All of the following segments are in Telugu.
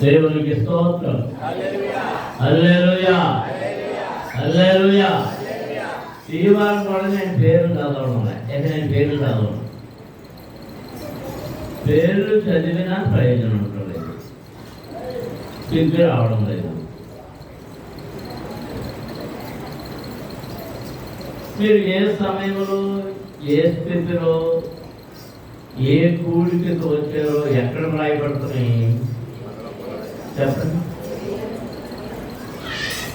దేవునికి స్తోత్రం హల్లెలూయా హల్లెలూయా ఈ వారం కూడా నేను పేర్లు చదవడం అయితే నేను పేర్లు చదవను పేర్లు చదివినా ప్రయోజనం ఉండలేదు సిగ్గు రావడం లేదు మీరు ఏ సమయంలో ఏ స్థితిలో ఏ కూడికకు వచ్చారో ఎక్కడ రాయబడుతున్నాయి చెప్పండి.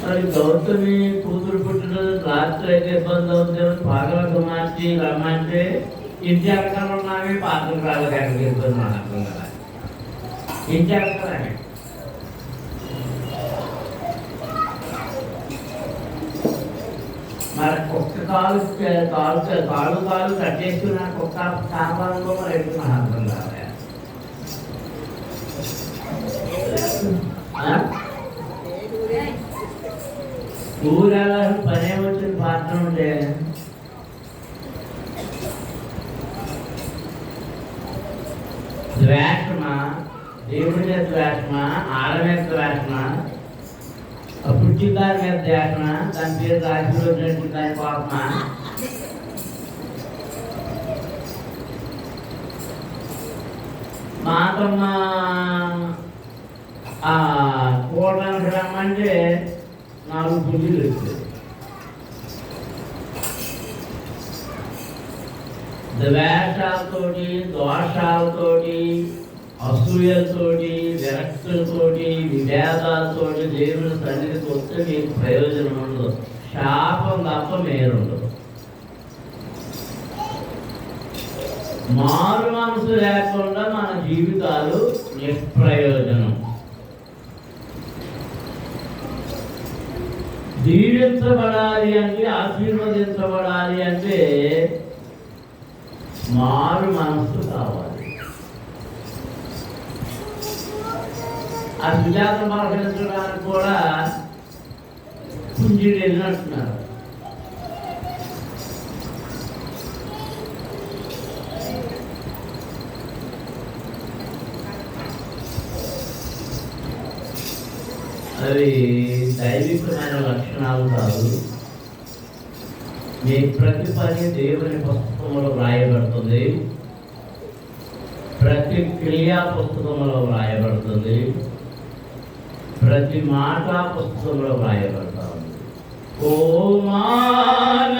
మరి గౌతమి కూతురు పుట్టిన రాత్రి అయితే ఇబ్బంది అవుతుంది పాగలకు మార్చి రమ్మంటే ఇంటి అక్కడ ఉన్నామే పాత్రలు రాలేదు ఎక్కడికి వెళ్తున్నాను అర్థం కదా. ఇంటి అక్కడ మరి కుక్క కాలు కాలు కాలు కాలు కట్టేస్తున్నా కుక్క కాపాలంలో మరి ఎడుతున్నా అర్థం కాదా ఆ? పనే వచ్చిన పాత్ర ఉంటే ద్వేషమా దేవుడి ద్వేషమా ఆడ ద్వేషమా ఆ పుట్టిదారి మీద చేసిన దాని పేరు రాజకీయ వచ్చినట్టు దాని కోపమా మాతమ్మ ఆ కూడడానికి రమ్మంటే నాలుగు పుంజులు వచ్చాయి ద్వేషాలతోటి దోషాలతోటి అసూయతోటి విరక్తులతోటి విభేదాలతోటి దేవుని సన్నిధికి వస్తే మీకు ప్రయోజనం ఉండదు. శాపం తప్ప మేరుండదు మారు మనసు లేకుండా మన జీవితాలు నిష్ప్రయోజనం. దీవించబడాలి అంటే ఆశీర్వదించబడాలి అంటే మారు మనసు కావాలి. ఆ సుజాత పలకరించడానికి కూడా పుంజుడు వెళ్ళినట్టున్నారు అవి దైవికమైన లక్షణాలు కాదు. మీ ప్రతి పని దేవుని పుస్తకంలో వ్రాయబడుతుంది. ప్రతి క్రియా పుస్తకంలో వ్రాయబడుతుంది. ప్రతి మాట పుస్తకంలో వ్రాయబడతా ఉంది ఓ మానవోటా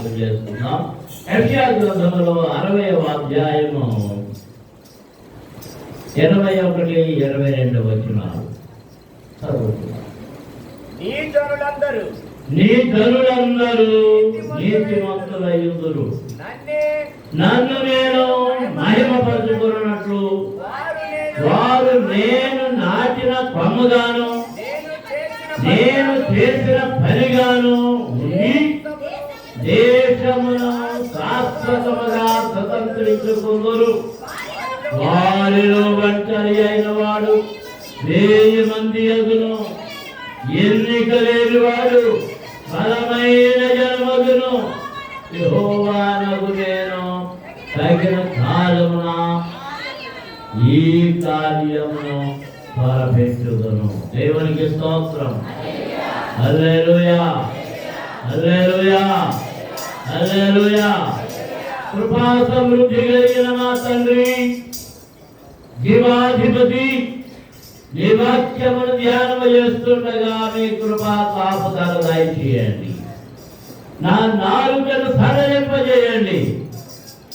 జ్ఞాపకం చేసుకుందాం యెషయా గ్రంథంలో అరవై అధ్యాయము ఇరవై ఒకటి ఇరవై రెండు చదువుతున్నాం నీ జనులందరూ నీ నీతిమంతులయ్యుందురు నన్నే నేను మహిమపరచుకున్నట్లు వారు నేను వారు నేను నాటిన కొమ్మగాను శాశ్వతముగా స్వతంత్రించుకుందరు వారిలో ఒంటరి అయిన వాడు వెయ్యి మంది అగును ఎన్నిక లేని వాడు బలమైన జన్మగును. యెహోవానగు నేను తగిన కాలమున ఈ కార్యమును త్వరపెట్టుదును దేవునికి స్తోత్రం. హల్లెలూయా. హల్లెలూయా. హల్లెలూయా. కృపా సమృద్ధి కలిగిన మా తండ్రి. జీవాధిపతి నీ వాక్యమును ధ్యానం చేస్తుండగా మీ కృపా కాపుదల దయచేయండి. నా నాలుకను సడలింపజేయండి.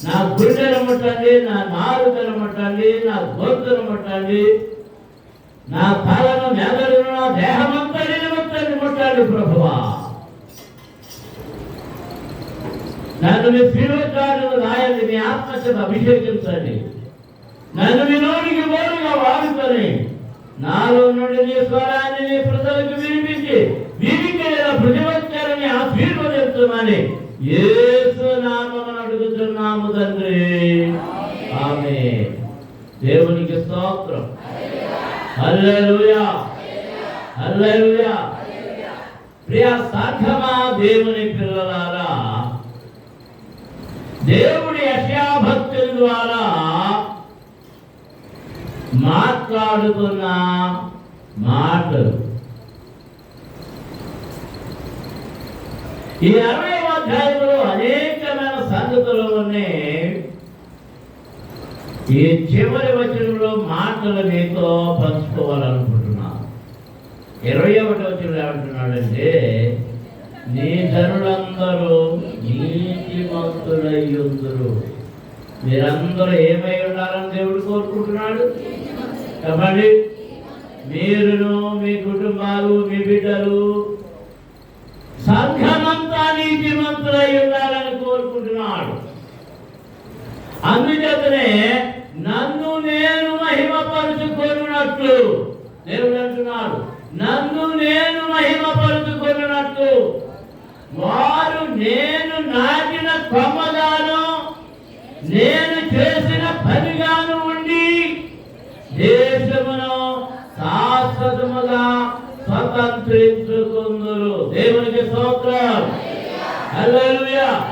నా గుండెను ముట్టండి నా నాలుకను ముట్టండి నా గొంతును ముట్టండి. నా తలను మెదడును నా దేహమంతటిని ముట్టండి ముట్టండి ప్రభువా. నన్ను మీ శిరోచారులు రాయండి మీ ఆత్మచేత అభిషేకించండి. నన్ను వినోడికి బోరుగా వాడుకొని నాలో నుండి నీ స్వరాన్ని నీ ప్రజలకు వినిపించి వీరికి వినికిన ప్రతివచ్చారని ఆశీర్వదించమని ఏసు నామమున అడుగుతున్నాము తండ్రి. ఆమె దేవునికి స్తోత్రం. హల్లెలూయా. హల్లెలూయా. ప్రియ సంఘమా దేవుని పిల్లలారా? దేవుడి యశాభక్తుల ద్వారా మాట్లాడుతున్న మాటలు. ఈ అరవై అధ్యాయంలో అనేకమైన సంగతులు ఉన్నాయి. ఈ చివరి వచనంలో మాటలు మీతో పంచుకోవాలనుకుంటున్నాను. ఇరవై ఒకటి వచ్చిన ఏమంటున్నాడంటే నీ జనులందరూ నీతిమంతులయ్యుందురు మీరందరూ ఏమై ఉండాలని దేవుడు కోరుకుంటున్నాడు? చెప్పండి. మీరును మీ కుటుంబాలు మీ బిడ్డలు సంఘమంతా నీతిమంతులై ఉండాలని కోరుకుంటున్నాడు. అందుచేతనే నన్ను నేను మహిమపరుచుకొనున్నట్లు దేవుడు అంటున్నాడు. నన్ను నేను మహిమపరుచుకొనున్నట్లు వారు నేను నాటిన కొమ్మగాను నేను చేసిన పనిగాను ఉండి దేశమును శాశ్వతముగా స్వతంత్రించుకుందరు. దేవునికి స్తోత్రం. హల్లెలూయా.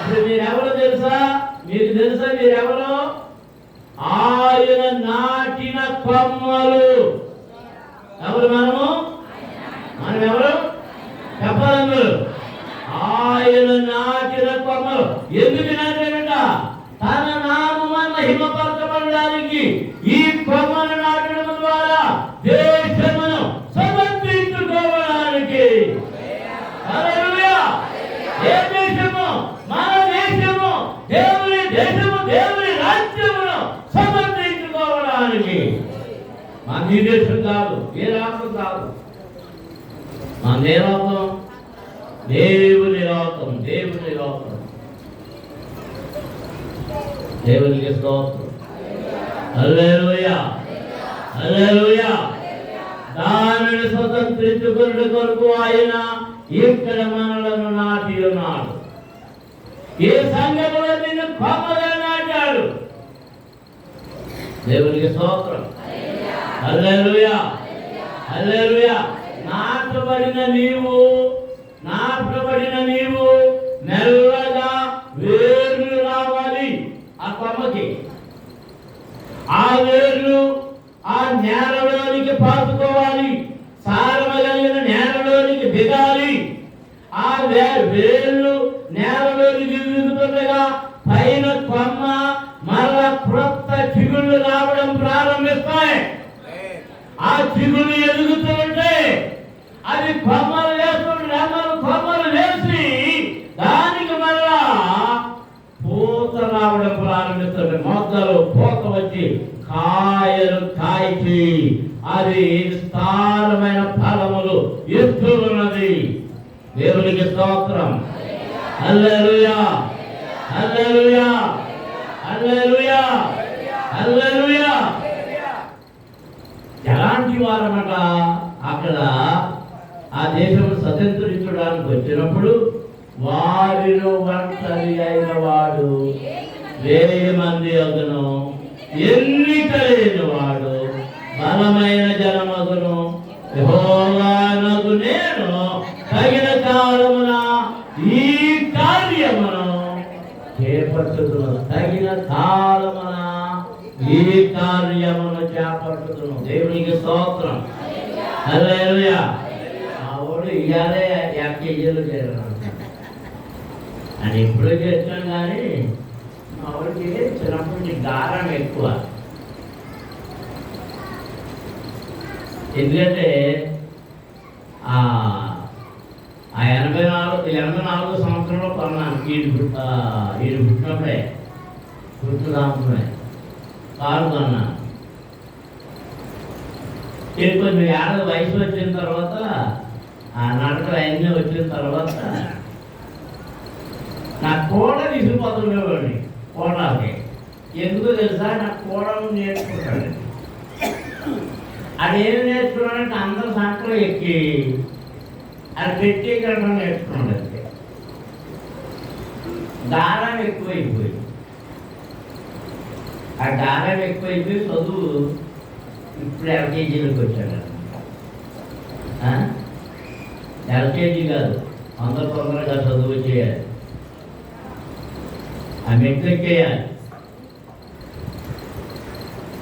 ఇప్పుడు మీరెవరో తెలుసా? మీకు తెలుసా మీరెవరు? ఆయన నాటిన కొమ్మలు. ఎవరు మనము? మనం ఎవరు చెప్పాలందరూ ఆయన నాటిన కొమ్మలు. ఎందుకు నాటాడంట తన నామం మహిమపరచబడడానికి ఈ కొమ్మలు నాటడం ద్వారా దేశమును సమర్పించుకోవడానికి. ఏ దేశము? మన దేశము దేవుని దేశము దేవుని రాజ్యమును సమర్పించుకోవడానికి. మన ఈ దేశం కాదు ఏ రాష్ట్రం కాదు. మన ఏ లోకం దేవుని దేవుని లోకం. దేవునికి స్తోత్రం. హల్లెలూయా. హల్లెలూయా. దానిని స్వతంత్రించుకున్న కొరకు ఆయన ఇక్కడ మనలను నాటి ఉన్నాడు. ఏ సంఘములో నిన్ను కొమ్మగా నాటాడు. దేవునికి స్తోత్రం. హల్లెలూయా. హల్లెలూయా. నాటబడిన నీవు నాటబడిన నీవు మెల్లగా వేర్లు రావాలి ఆ కొమ్మకి ఆ వేర్లు ఆ నేలలోనికి పాతుకోవాలి. సారమగలిగిన నేలలోనికి దిగాలి. ఆ వేళ్ళు నేలలోనికి దిగుతుండగా పైన కొమ్మ మరల క్రొత్త చిగుళ్ళు రావడం ప్రారంభిస్తాయి. ఆ చిగుళ్ళు ఎదుగుతూ ఉంటే అది కొమ్మలు వేసుకుని రెమ్మలు కొమ్మలు వేసి దానికి మళ్ళా పూత రావడం ప్రారంభిస్తుంది. మొగ్గలు పూత వచ్చి కాయలు కాయిచి అది విస్తారమైన ఫలములు ఇస్తున్నది. దేవునికి స్తోత్రం. హల్లెలూయా. హల్లెలూయా. హల్లెలూయా. హల్లెలూయా. ఎలాంటి వారమట అక్కడ ఆ దేశం స్వతంత్రించడానికి వచ్చినప్పుడు వారిలో ఒంటరి అయిన వాడు వేరే మంది అగును ఎన్నిక లేని వాడు బలమైన జనమగును. యెహోవానగు నేను తగిన కాలమున ఈ కార్యమును చేపట్టుతును తగిన కాలమున ఈ కార్యమును చేపట్టుతును దేవునికి స్తోత్రం. హల్లెలూయా. ఆవిడ ఇయ్యాలే యాభై కేజీలు చేరాను అని ఇప్పుడు చేస్తాం కానీ ఆవిడకి చిన్నప్పటి నుంచి గారం ఎక్కువ. ఎందుకంటే ఆ ఆ ఎనభై నాలుగు ఎనభై నాలుగు సంవత్సరంలో కొన్నాను ఈడు ఈడు పుట్టినప్పుడే పుట్టుదాముకునే కారు కొన్నాను. ఇది కొంచెం ఏడాది వయసు వచ్చిన తర్వాత ఆ నడకలు అన్నీ వచ్చిన తర్వాత నా కూడా విసిరిపోతుండేవాడిని కోడాలి ఎందుకు తెలుసా? నా కోడలు నేర్చుకుంటాడు అది ఏం నేర్చుకున్నాడంటే అందరు సంకలు ఎక్కి అది పెట్టి కట్టడం నేర్చుకున్నాడు దారం ఎక్కువైపోయింది. ఆ దారం ఎక్కువైపోయి చదువు ఇప్పుడు ఎల్కేజీలోకి వచ్చాడు. ఆ? ఎల్కేజీ కాదు అందరు తొందరగా చదువు చేయాలి. ఆ మెట్రిక్ చేయాలి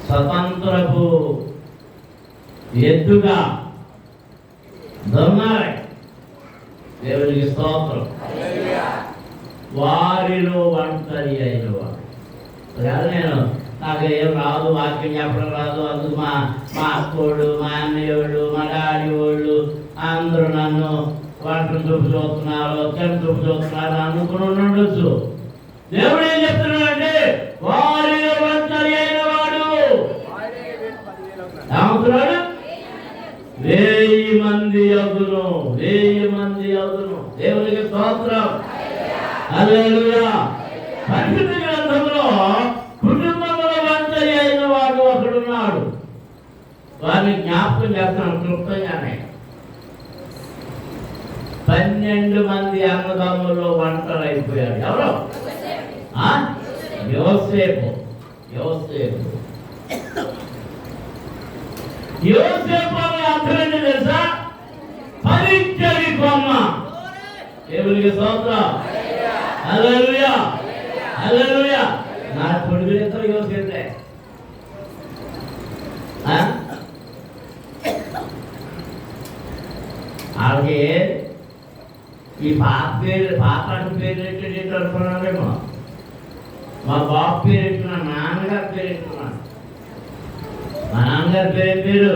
స్వతంత్రపు ఎద్దుగా దొన్నారే దేవునికి స్తోత్రం. వారిలో వంటరి అయిన వాడు నేను? నాకు ఏం రాదు వాక్యం చెప్పడం రాదు అందుకు మా మా అక్కోళ్ళు మా అన్నయ్యోళ్ళు మా డాడీ వాళ్ళు అందరూ నన్ను వంటలు చూపు చూస్తున్నారు చెడు చూపు చూస్తున్నారు అనుకుని ఉండొచ్చు. దేవుడు ఏం చెప్తున్నాడంటే వారిలో ఒంటరి అయిన వాడు ఏమంటున్నాడు వెయ్యి మంది అగును వెయ్యి మంది అగును దేవునికి స్తోత్రం. హల్లెలూయా. పరిశుద్ధ గ్రంథంలో కుటుంబంలో ఒంటరి అయిన వాడు ఒకడున్నాడు. వారిని జ్ఞాపకం చేస్తున్నాడు క్లుప్తంగానే. పన్నెండు మంది అన్నదమ్ముల్లో ఒంటరి అయిపోయాడు ఎవరు? యోసేపు యోసేపు. యోసేపు అనే అర్థం తెలుసా? పరిచరి బొమ్మ. దేవునికి స్తోత్రం. హల్లెలూయా. హల్లెలూయా. నా కొడుకు ఎంతో యోసేపే. అలాగే ఈ పాప పేరు పాప పేరు ఏంటంటే అనుకున్నానేమో మా బాబు పేరు ఎట్టుకున్నా నాన్నగారి పేరు ఎట్టుకున్నాను మా నాన్నగారి పేరు ఏం పేరు?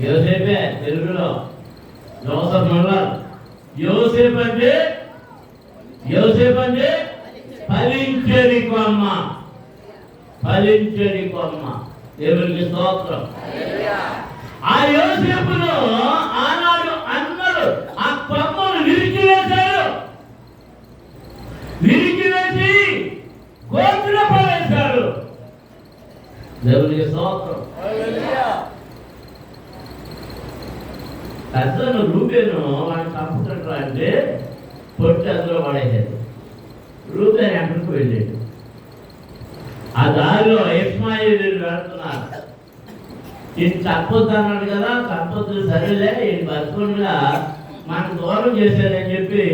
యోసేపే తెలుగులో. జోసఫ్ మల్లర్ యోసేపు అంటే? యోసేపు అంటే? ఫలించని కొమ్మ. ఫలించని కొమ్మ. దేవునికి స్తోత్రం. ఆ యోసేపును ఆనాడు అందరూ ఆ గోతుల పడేశారు దేవునికి స్తోత్రం. పెద్దను రూపేను వాడిని చంపుతుంటారు అంటే పొట్టి అందులో పడేసాడు రూపేన్ ఎక్కడికి వెళ్ళాడు? ఆ దారిలో ఇస్మాయిల్ వెళ్తున్నారు. ఇది చంపొద్దు అన్నాడు కదా చంపొద్దు సరేలే ఇది బతుకుండగా మనకు దూరం చేశారని చెప్పి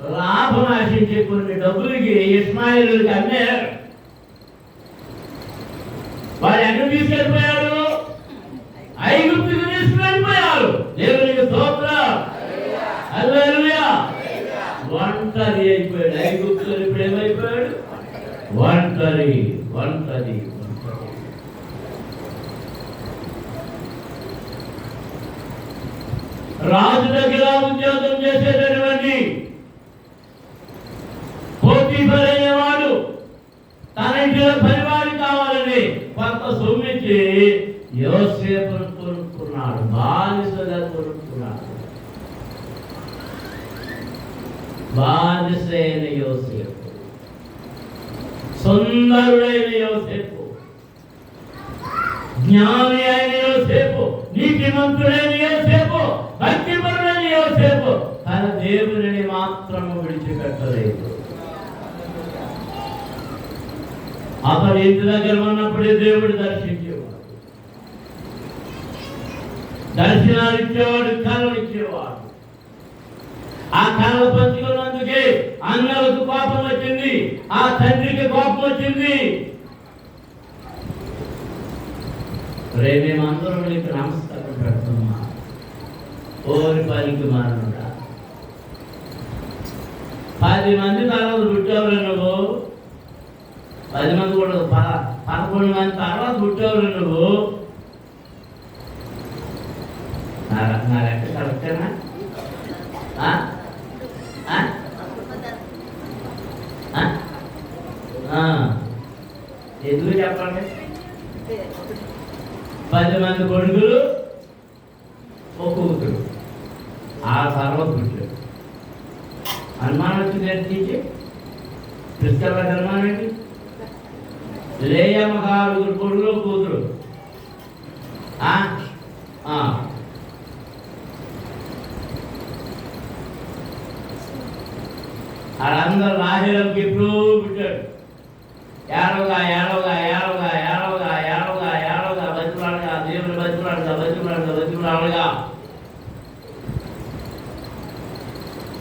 లాభం ఆశించే కొన్ని డబ్బులకి ఇస్మాయిల్కి అమ్మారు వాడు ఎక్కడ తీసుకెళ్ళిపోయాడు? ఐగుప్తుకు తీసుకెళ్ళిపోయారు దేవునికి స్తోత్రం. హల్లెలూయా. ఒంటరి అయిపోయాడు. ఐగుప్తులు ఇప్పుడు ఏమైపోయాడు? ఒంటరి ఒంటరి. రాజు దగ్గర దర్శనాలు ఇచ్చేవాడు కళలు ఇచ్చేవాడు. ఆ కళలు పంచుకున్నందుకే అన్నలకు కోపం వచ్చింది. ఆ తండ్రికి కోపం వచ్చింది. రే అందరం నీకు నమస్కారం పెడుతున్నా ఓరి పనికి మానవుడా పది మంది తర్వాత పుట్టేవారు నువ్వు పది మంది కూడా పదకొండు మంది తర్వాత పుట్టేవారు నువ్వు పద్నాలుగు నా లెక్క కరెక్టేనా ఎందుకు చెప్పండి? పది మంది కొడుకులు ఒక కూతురు. ఆ తర్వాత గుడ్లు హనుమాన్ వచ్చింది ఏంటి హనుమాన్ అండి లేయమ్మ ఆరుగురు కొడుకులు ఒక కూతురు వాళ్ళందరూ రాహేలంకి ఎప్పుడూ పుట్టాడు ఏడవగా ఏడవగా ఏడవగా ఏడవగా ఏడవగా ఏడవగా బతిలాడగా దేవుని బతిలాడగా బతిలాడగా బతిలాడగా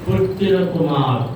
పుట్టిన కుమారుడు